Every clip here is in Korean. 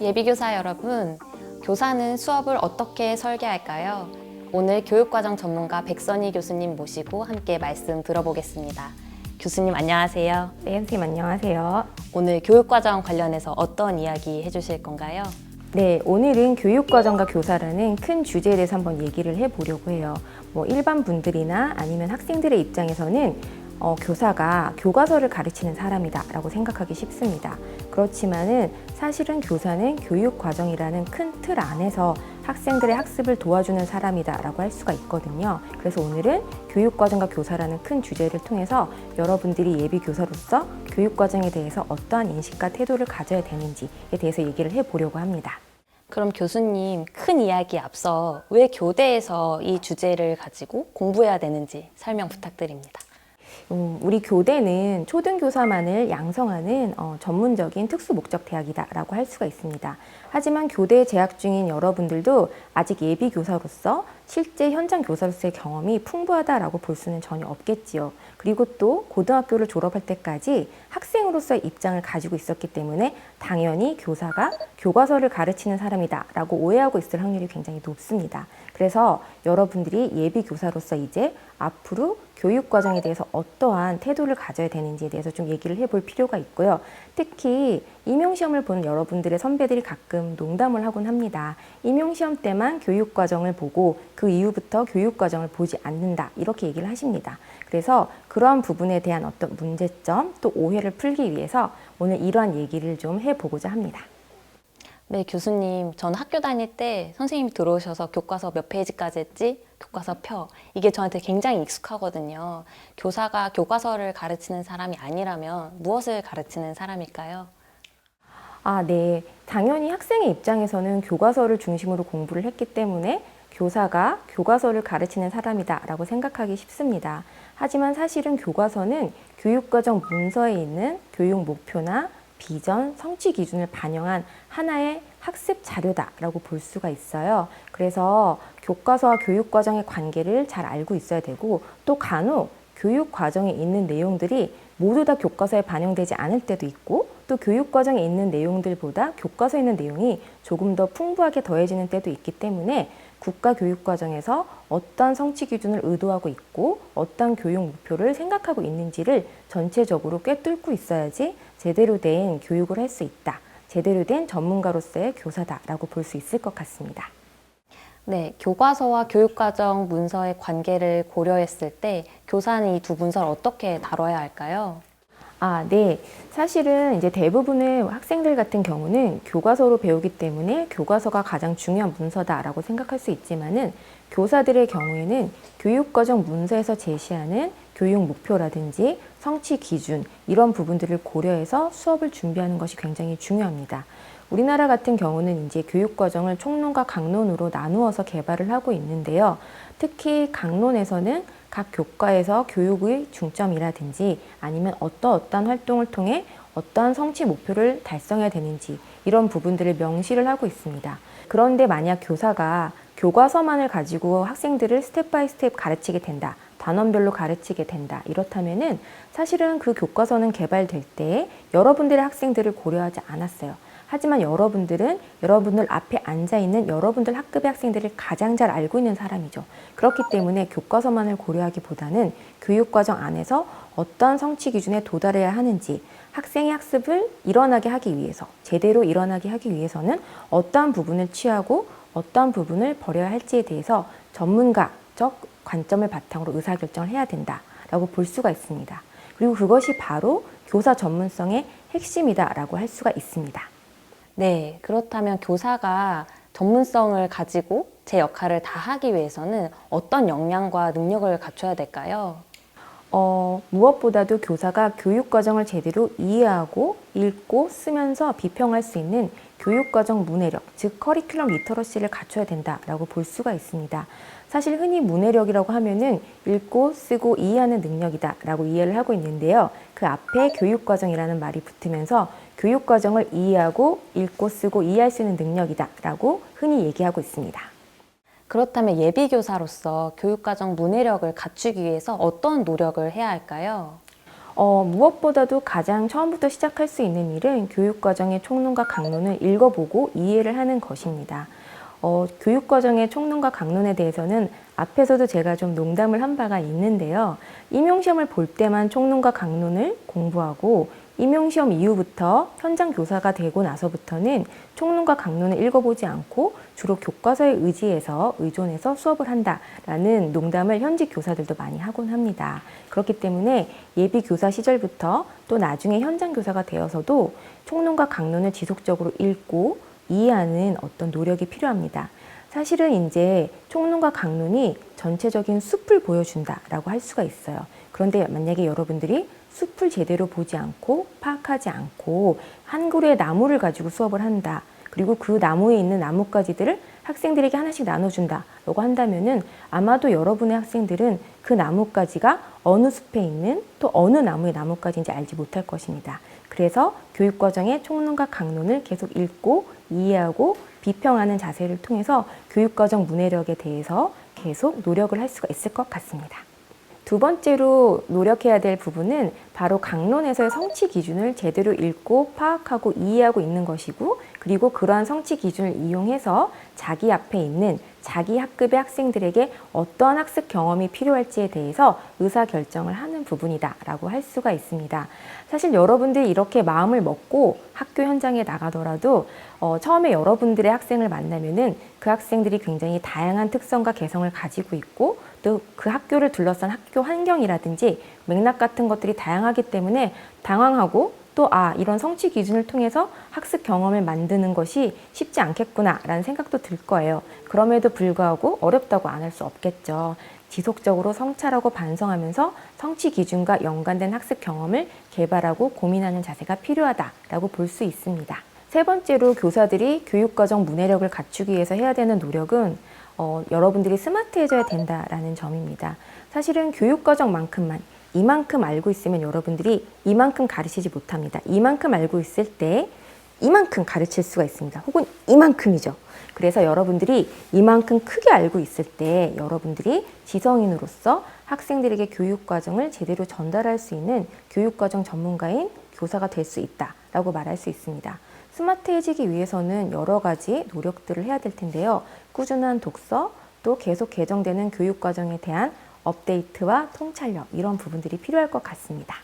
예비교사 여러분, 교사는 수업을 어떻게 설계할까요? 오늘 교육과정 전문가 백선희 교수님 모시고 함께 말씀 들어보겠습니다. 교수님 안녕하세요. 네, 선생님 안녕하세요. 오늘 교육과정 관련해서 어떤 이야기 해주실 건가요? 네, 오늘은 교육과정과 교사라는 큰 주제에 대해서 한번 얘기를 해보려고 해요. 뭐 일반 분들이나 아니면 학생들의 입장에서는 어, 교사가 교과서를 가르치는 사람이다 라고 생각하기 쉽습니다. 그렇지만은 사실은 교사는 교육 과정이라는 큰 틀 안에서 학생들의 학습을 도와주는 사람이다 라고 할 수가 있거든요. 그래서 오늘은 교육과정과 교사라는 큰 주제를 통해서 여러분들이 예비 교사로서 교육과정에 대해서 어떠한 인식과 태도를 가져야 되는지에 대해서 얘기를 해보려고 합니다. 그럼 교수님 큰 이야기 앞서 왜 교대에서 이 주제를 가지고 공부해야 되는지 설명 부탁드립니다. 음, 우리 교대는 초등교사만을 양성하는 어, 전문적인 특수 목적 대학이다라고 할 수가 있습니다. 하지만 교대에 재학 중인 여러분들도 아직 예비 교사로서 실제 현장 교사로서의 경험이 풍부하다라고 볼 수는 전혀 없겠지요. 그리고 또 고등학교를 졸업할 때까지 학생으로서의 입장을 가지고 있었기 때문에 당연히 교사가 교과서를 가르치는 사람이다라고 오해하고 있을 확률이 굉장히 높습니다. 그래서 여러분들이 예비 교사로서 이제 앞으로 교육 과정에 대해서 어떠한 태도를 가져야 되는지에 대해서 좀 얘기를 해볼 필요가 있고요. 특히 임용 시험을 보는 여러분들의 선배들이 가끔 농담을 하곤 합니다. 임용 시험 때만 교육 과정을 보고 그 이후부터 교육 과정을 보지 않는다 이렇게 얘기를 하십니다. 그래서 그러한 부분에 대한 어떤 문제점 또 오해를 풀기 위해서 오늘 이러한 얘기를 좀 해보고자 합니다. 네, 교수님. 전 학교 다닐 때 선생님이 들어오셔서 교과서 몇 페이지까지 했지? 교과서 펴. 이게 저한테 굉장히 익숙하거든요. 교사가 교과서를 가르치는 사람이 아니라면 무엇을 가르치는 사람일까요? 아, 네. 당연히 학생의 입장에서는 교과서를 중심으로 공부를 했기 때문에 교사가 교과서를 가르치는 사람이다 라고 생각하기 쉽습니다. 하지만 사실은 교과서는 교육과정 문서에 있는 교육 목표나 비전, 성취 기준을 반영한 하나의 학습 자료다라고 볼 수가 있어요. 그래서 교과서와 교육과정의 관계를 잘 알고 있어야 되고 또 간혹 교육 과정에 있는 내용들이 모두 다 교과서에 반영되지 않을 때도 있고 또 교육 과정에 있는 내용들보다 교과서에 있는 내용이 조금 더 풍부하게 더해지는 때도 있기 때문에 국가 교육 과정에서 어떤 성취 기준을 의도하고 있고 어떤 교육 목표를 생각하고 있는지를 전체적으로 꿰뚫고 있어야지 제대로 된 교육을 할 수 있다. 제대로 된 전문가로서의 교사다라고 볼 수 있을 것 같습니다. 네, 교과서와 교육과정 문서의 관계를 고려했을 때 교사는 이 두 문서를 어떻게 다뤄야 할까요? 아, 네. 사실은 이제 대부분의 학생들 같은 경우는 교과서로 배우기 때문에 교과서가 가장 중요한 문서다라고 생각할 수 있지만은 교사들의 경우에는 교육과정 문서에서 제시하는 교육 목표라든지 성취 기준 이런 부분들을 고려해서 수업을 준비하는 것이 굉장히 중요합니다. 우리나라 같은 경우는 이제 교육 과정을 총론과 강론으로 나누어서 개발을 하고 있는데요. 특히 강론에서는 각 교과에서 교육의 중점이라든지 아니면 어떠 어떠한 활동을 통해 어떠한 성취 목표를 달성해야 되는지 이런 부분들을 명시를 하고 있습니다. 그런데 만약 교사가 교과서만을 가지고 학생들을 스텝 바이 스텝 가르치게 된다. 단원별로 가르치게 된다. 이렇다면은 사실은 그 교과서는 개발될 때 여러분들의 학생들을 고려하지 않았어요. 하지만 여러분들은 여러분들 앞에 앉아 있는 여러분들 학급의 학생들을 가장 잘 알고 있는 사람이죠. 그렇기 때문에 교과서만을 고려하기보다는 교육과정 안에서 어떤 성취 기준에 도달해야 하는지 학생의 학습을 일어나게 하기 위해서 제대로 일어나게 하기 위해서는 어떠한 부분을 취하고 어떠한 부분을 버려야 할지에 대해서 전문가적 관점을 바탕으로 의사결정을 해야 된다라고 볼 수가 있습니다. 그리고 그것이 바로 교사 전문성의 핵심이다라고 할 수가 있습니다. 네, 그렇다면 교사가 전문성을 가지고 제 역할을 다 하기 위해서는 어떤 역량과 능력을 갖춰야 될까요? 어, 무엇보다도 교사가 교육 과정을 제대로 이해하고 읽고 쓰면서 비평할 수 있는 교육 과정 문해력, 즉 커리큘럼 리터러시를 갖춰야 된다라고 볼 수가 있습니다. 사실 흔히 문해력이라고 하면은 읽고 쓰고 이해하는 능력이다라고 이해를 하고 있는데요. 그 앞에 교육 과정이라는 말이 붙으면서 교육 과정을 이해하고 읽고 쓰고 이해할 수 있는 능력이다라고 흔히 얘기하고 있습니다. 그렇다면 예비교사로서 교육과정 문해력을 갖추기 위해서 어떤 노력을 해야 할까요? 어, 무엇보다도 가장 처음부터 시작할 수 있는 일은 교육과정의 총론과 강론을 읽어보고 이해를 하는 것입니다. 어, 교육과정의 총론과 강론에 대해서는 앞에서도 제가 좀 농담을 한 바가 있는데요. 임용시험을 볼 때만 총론과 강론을 공부하고 임용시험 이후부터 현장 교사가 되고 나서부터는 총론과 강론을 읽어보지 않고 주로 교과서에 의지해서 의존해서 수업을 한다라는 농담을 현직 교사들도 많이 하곤 합니다. 그렇기 때문에 예비 교사 시절부터 또 나중에 현장 교사가 되어서도 총론과 강론을 지속적으로 읽고 이해하는 어떤 노력이 필요합니다. 사실은 이제 총론과 강론이 전체적인 숲을 보여준다라고 할 수가 있어요. 그런데 만약에 여러분들이 숲을 제대로 보지 않고 파악하지 않고 한 그루의 나무를 가지고 수업을 한다. 그리고 그 나무에 있는 나뭇가지들을 학생들에게 하나씩 나눠준다라고 한다면은 아마도 여러분의 학생들은 그 나뭇가지가 어느 숲에 있는 또 어느 나무의 나뭇가지인지 알지 못할 것입니다. 그래서 교육과정의 총론과 강론을 계속 읽고 이해하고 비평하는 자세를 통해서 교육과정 문해력에 대해서 계속 노력을 할 수가 있을 것 같습니다. 두 번째로 노력해야 될 부분은 바로 강론에서의 성취 기준을 제대로 읽고 파악하고 이해하고 있는 것이고 그리고 그러한 성취 기준을 이용해서 자기 앞에 있는 자기 학급의 학생들에게 어떠한 학습 경험이 필요할지에 대해서 의사 결정을 하는 부분이다라고 할 수가 있습니다. 사실 여러분들이 이렇게 마음을 먹고 학교 현장에 나가더라도 어, 처음에 여러분들의 학생을 만나면은 그 학생들이 굉장히 다양한 특성과 개성을 가지고 있고 또 그 학교를 둘러싼 학교 환경이라든지 맥락 같은 것들이 다양하기 때문에 당황하고 또 아, 이런 성취 기준을 통해서 학습 경험을 만드는 것이 쉽지 않겠구나라는 생각도 들 거예요. 그럼에도 불구하고 어렵다고 안 할 수 없겠죠. 지속적으로 성찰하고 반성하면서 성취 기준과 연관된 학습 경험을 개발하고 고민하는 자세가 필요하다라고 볼 수 있습니다. 세 번째로 교사들이 교육과정 문해력을 갖추기 위해서 해야 되는 노력은 어, 여러분들이 스마트해져야 된다라는 점입니다. 사실은 교육과정만큼만 이만큼 알고 있으면 여러분들이 이만큼 가르치지 못합니다. 이만큼 알고 있을 때 이만큼 가르칠 수가 있습니다. 혹은 이만큼이죠. 그래서 여러분들이 이만큼 크게 알고 있을 때 여러분들이 지성인으로서 학생들에게 교육 과정을 제대로 전달할 수 있는 교육 과정 전문가인 교사가 될 수 있다라고 말할 수 있습니다. 스마트해지기 위해서는 여러 가지 노력들을 해야 될 텐데요. 꾸준한 독서, 또 계속 개정되는 교육 과정에 대한 업데이트와 통찰력 이런 부분들이 필요할 것 같습니다.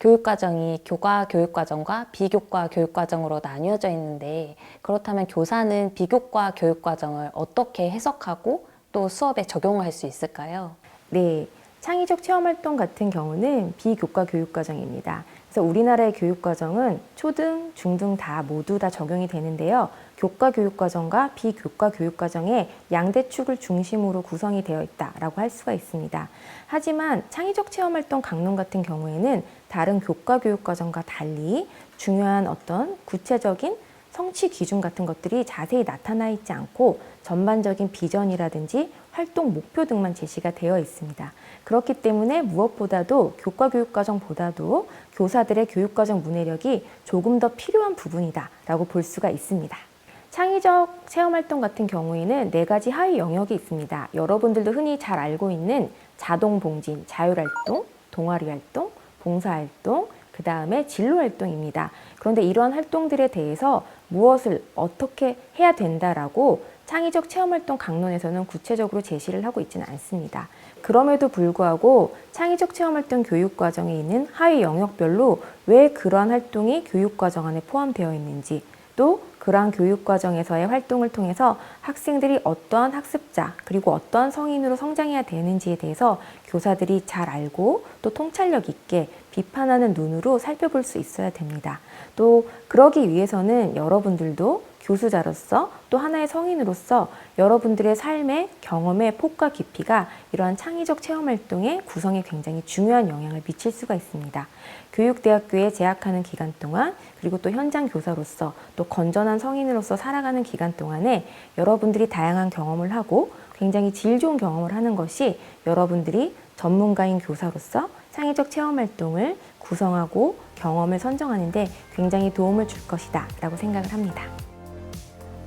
교육과정이 교과 교육과정과 비교과 교육과정으로 나뉘어져 있는데 그렇다면 교사는 비교과 교육과정을 어떻게 해석하고 또 수업에 적용을 할수 있을까요? 네, 창의적 체험활동 같은 경우는 비교과 교육과정입니다. 그래서 우리나라의 교육과정은 초등, 중등 다 모두 다 적용이 되는데요. 교과 교육과정과 비교과 교육과정의 양대 축을 중심으로 구성이 되어 있다라고 할 수가 있습니다. 하지만 창의적 체험활동 강론 같은 경우에는 다른 교과 교육과정과 달리 중요한 어떤 구체적인 성취 기준 같은 것들이 자세히 나타나 있지 않고 전반적인 비전이라든지 활동 목표 등만 제시가 되어 있습니다. 그렇기 때문에 무엇보다도 교과 교육과정보다도 교사들의 교육과정 문해력이 조금 더 필요한 부분이다라고 볼 수가 있습니다. 창의적 체험 활동 같은 경우에는 네 가지 하위 영역이 있습니다. 여러분들도 흔히 잘 알고 있는 자동 봉진, 자율활동, 동아리 활동, 봉사활동, 그 다음에 진로활동입니다. 그런데 이러한 활동들에 대해서 무엇을 어떻게 해야 된다라고 창의적 체험활동 강론에서는 구체적으로 제시를 하고 있지는 않습니다. 그럼에도 불구하고 창의적 체험활동 교육과정에 있는 하위 영역별로 왜 그러한 활동이 교육과정 안에 포함되어 있는지 또 그러한 교육 과정에서의 활동을 통해서 학생들이 어떠한 학습자 그리고 어떠한 성인으로 성장해야 되는지에 대해서 교사들이 잘 알고 또 통찰력 있게 비판하는 눈으로 살펴볼 수 있어야 됩니다. 또 그러기 위해서는 여러분들도 교수자로서 또 하나의 성인으로서 여러분들의 삶의 경험의 폭과 깊이가 이러한 창의적 체험 활동의 구성에 굉장히 중요한 영향을 미칠 수가 있습니다. 교육대학교에 재학하는 기간 동안 그리고 또 현장 교사로서 또 건전한 성인으로서 살아가는 기간 동안에 여러분들이 다양한 경험을 하고 굉장히 질 좋은 경험을 하는 것이 여러분들이 전문가인 교사로서 창의적 체험 활동을 구성하고 경험을 선정하는데 굉장히 도움을 줄 것이다 라고 생각을 합니다.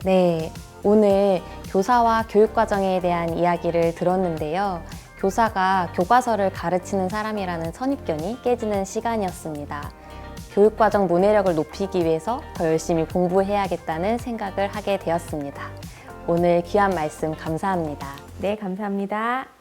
네, 오늘 교사와 교육과정에 대한 이야기를 들었는데요. 교사가 교과서를 가르치는 사람이라는 선입견이 깨지는 시간이었습니다. 교육과정 문해력을 높이기 위해서 더 열심히 공부해야겠다는 생각을 하게 되었습니다. 오늘 귀한 말씀 감사합니다. 네, 감사합니다.